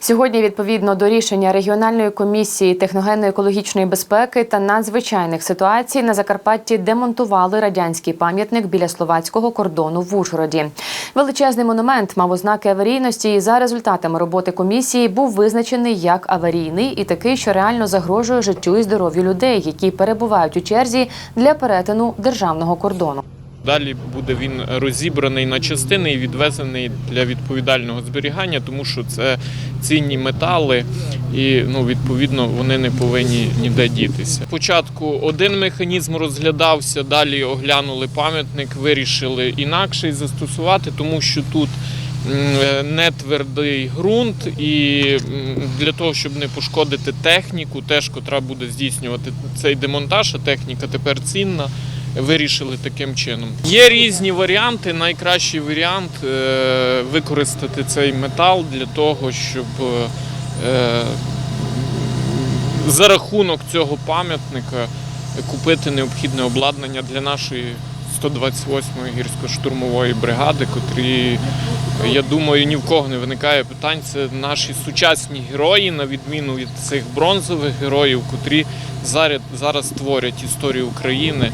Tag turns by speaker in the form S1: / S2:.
S1: Сьогодні, відповідно до рішення регіональної комісії техногенно-екологічної безпеки та надзвичайних ситуацій на Закарпатті демонтували радянський пам'ятник біля словацького кордону в Ужгороді. Величезний монумент мав ознаки аварійності і за результатами роботи комісії був визначений як аварійний і такий, що реально загрожує життю і здоров'ю людей, які перебувають у черзі для перетину державного кордону.
S2: Далі буде він розібраний на частини і відвезений для відповідального зберігання, тому що це цінні метали, і ну, відповідно вони не повинні ніде дітися. Спочатку один механізм розглядався, далі оглянули пам'ятник, вирішили інакший застосувати, тому що тут не твердий ґрунт, і для того, щоб не пошкодити техніку, теж котра буде здійснювати цей демонтаж, а техніка тепер цінна вирішили таким чином. Є різні варіанти. Найкращий варіант е, використати цей метал для того, щоб е, за рахунок цього пам'ятника купити необхідне обладнання для нашої 128-ї гірсько-штурмової бригади, котрі, я думаю, ні в кого не виникає питань. Це наші сучасні герої, на відміну від цих бронзових героїв, котрі зараз, зараз творять історію України.